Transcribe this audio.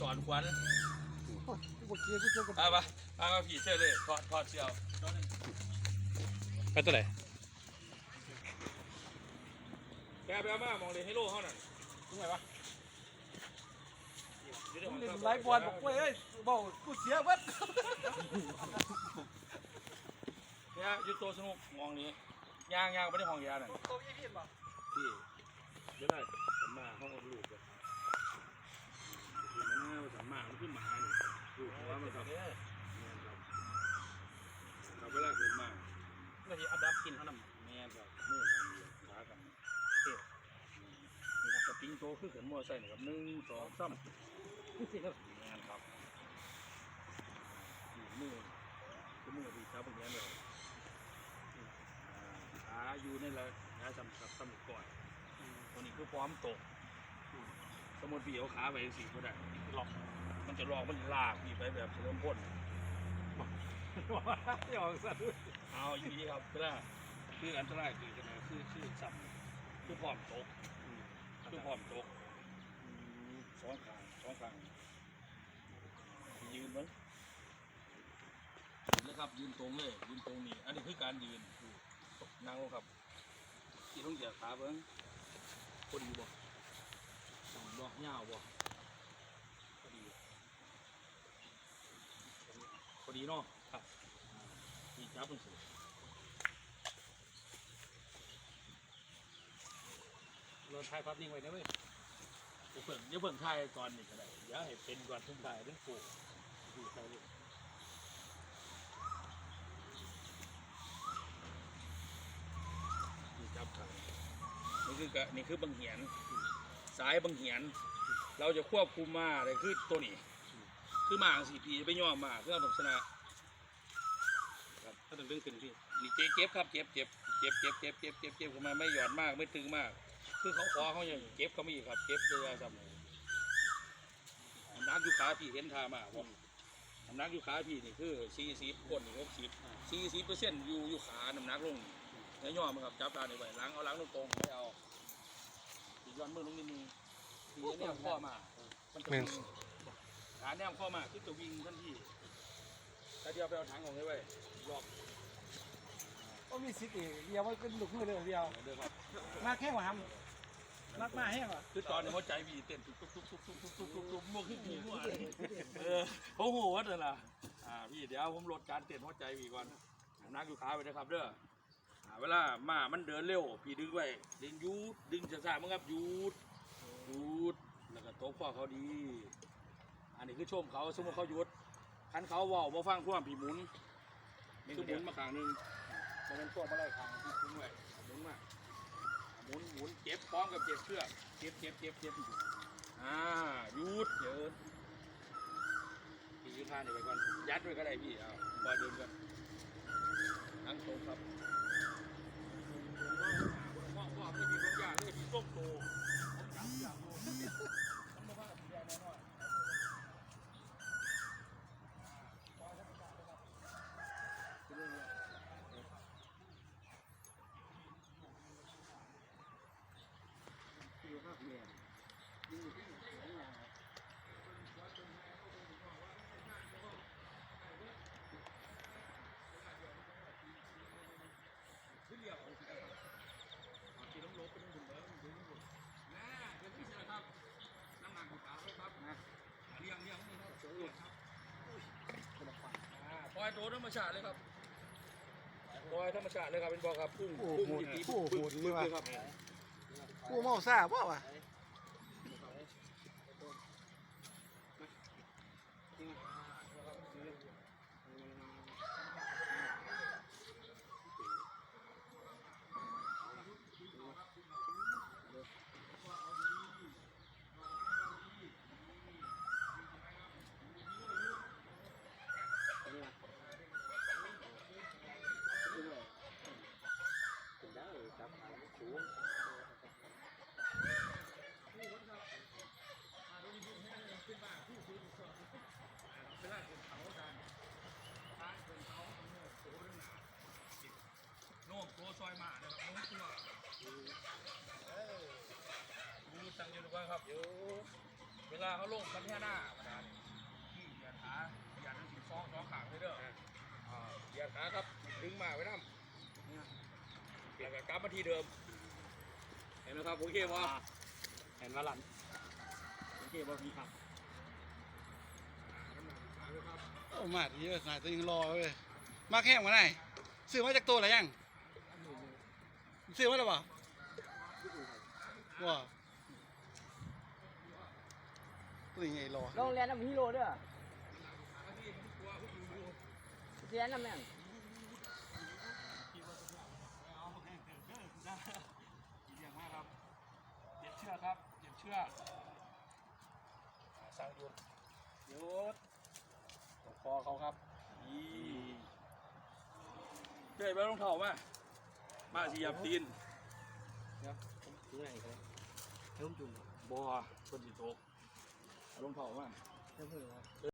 สอนขวัญโอ้ยกูบอกเกียร์กูเจอกับเอาปะเอามาผีเสื้อเลยถอดถอดเสื้อเอาไปตัวไหนแกไปเอามามองเลยให้โลเขาน่ะตรงไหนวะมึงเล่นไลฟ์บอลบอกเว้ยเอ้ยบอกกูเสียเบัดเนี่ยอยูโตสนุกมองนี้ย่างย่างไปในห้องยาน่ะตัวยี่พี่บอกพี่เดี๋ยวได้ผมมาห้องลูกเลยคื อมันน่าสามามันขึ้นหมาเนี่ยลูเพราะว่ามันครับเนี่ยครับเราเวลาขึ้นมาก็ที่อัดับกินเขานำแม่ครับมือกันอยู่ขากันเอ๊ะนี่นะสปริงโตขึ้นมอไซค์นะครับหนึ่งสองสามแม่ครับงานี่มือคือมือที่จับตรงนี้เลยอ่าขาอยู่นี่แหละขาสำคัญสำคัญก่อนตัวนี้คือพร้อมตกสมมติพี่เอาขาไปสี่ก็ได้ หลอกมันจะหลอกมันลากพี่ไปแบบเฉลิมพลหยอกสัตว์เอาอยู่ดีครับเพื่อคืออันตรายคือจะไหนคือคือสับคือพร้อมตกคือพร้อมตกสองข้างสองข้างยืนมั้งนเลยครับยืนตรงเลยยืนตรงนี้ อันนี้คือการยืนนั่งลงครับที่ต้องเหยียดขาเบิ้งพอดีบ่ต้องบ่ยาวบ่พอดีพอ ดีเนาะครับนี่จับมันสิเราถ่ายภาพนิ่งไว้นะเว้ยเดี๋ยวเพิ่งเดี๋ยวเพิ่งถ่ายก่อนนี่ก็ได้เดี๋ยวให้เป็นก่อนถึงถ่ายเรื่องปลูกดูใส่เลยนี่จับขานี่คือกะนี่คือบังเหียน สายบังเหียน เราจะควบคุมมาเลยคือตัวนี้ คือหมางสี่ปีไปย่อมมาเพื่อเอาชนะถ้าถึงเรื่องขึ้นพี่นี่เจ็บเจ็บครับเจ็บเจ็บเจ็บเจ็บเจ็บเจ็บเจ็บเจ็บขึ้นมาไม่หย่อนมากไม่ตึงมาก คือเขาคอเขาอย่างเจ็บเขาไม่อีกครับเจ็บเลยครับน้ำหนักอยู่ขาพี่เห็นทามาผมน้ำหนักอยู่ขาพี่นี่คือสี่สิบคนนี่หกสิบสี่สิบเปอร์เซ็นต์อยู่อยู่ขาน้ำหนักลงแล้วย่อมันครับจับตาในไว้ล้างเอาล้างตรงๆไม่เอาย้อนมือลงนิดนึงทีนี้เนี่ยข้อมามันจะ วิ่งขาแนมข้อมาคือจะวิ่งทันทีแต่เดียวไปเอาถังของไว้ไว้ลอกก็มีสิทธิ์อีกเดียวมันเป็นหลุกมือเดียวเดียวเดินครับมาแค่ว่าทำมากมาแห้งว่ะคือตอนนี้หัวใจบีเต้นทุกทุกทุกทุกทุกทุกทุกทุกทุกมั่วขึ้นหัวเออโอ้โหวัดเลยล่ะอ่าพี่เดี๋ยวผมลดการเต้นหัวใจพี่ก่อนนักอยู่ขาไปนะครับเด้ออ่าเวลามามันเดินเร็ว พี่ดึงไว้ดึงยูดดึงช้าๆมั้งครับยูดยูดแล้วก็โต๊ะข้อเขาดีอันนี้ คือชมเขาสมมติเขาหยุดคันเขาเว่าบ่ฟังความพี่หมุนคือหมุนมาขางหนึงมันเป็นพวมาไล่ขางที่ทิ้งไว้หมุนมาหมุนหมุนเจ็บพร้อมกับเจ็บเชือกเจ็บเจ็บเจ็บเจ็บอ่าหยุดเดี๋ยวพี่ยืนท่านี่ไปก่อนยัดไว้ก็ได้พี่เอาบอเดินก่อนนั่งตรงครับมองว่าไม่มีความยากเลยพี่ส้มโตผมจับอยากโตผมบอกว่าสีแดงแน่นอนที่เรียกของสีแดงเอาที่น้ำลบไปทั้งถุงแล้วถึงหมดแน่เดี๋ยวพี่เสียครับน้ำหนักของขาเลยครับนะเลี้ยงเลี้ยงนี่ครับเสียครับอ่าปล่อยตัวธ รรมชาติเลยครับปล่อยธรรมชาติเลยครับเป็นบอกครับพุ่งโอ้พุ่งโหดีโอ้โหพุ่งดีว่ะเลยครับ กูเมาซ่าป่าวะ โน่มตัวซอยหมาเนี่ยครับโน้มตัว ดูสั่งอยู่ดีกว่าครับเดี๋ยวเวลาเขาลงกันแค่หน้ามาได้สองสองขางเลยเด้ออ่าเหยียดขาครับดึงมาไว้น้ำแล้วก็กลับมาที่เดิม เห็นไหมครับโอเคป่ะเห็นว่าหลันโอเคป่ะพี่ครับโอ้มาดีเลยนายตัวยังรอเว้ยมาแข่งมาไหนซื้อมาจากตัวอะไรยังซื้อมาแล้วเปล่าว้า ตัวยังไงรอโรงเรียนน้ำฮีโร่เด้อเรียนน้ำแม่งเยี่ยมมากครับเด็ดเชือกครับเด็ดเชือกสั่งหยุดหยุดตกคอเขาครับอีเจ๊ไปรองเท้ามามาสิยับตีนถึงไหนครับเพิ่มจุ่มบัวคนสิโตก เอารองเผามาเพื่อ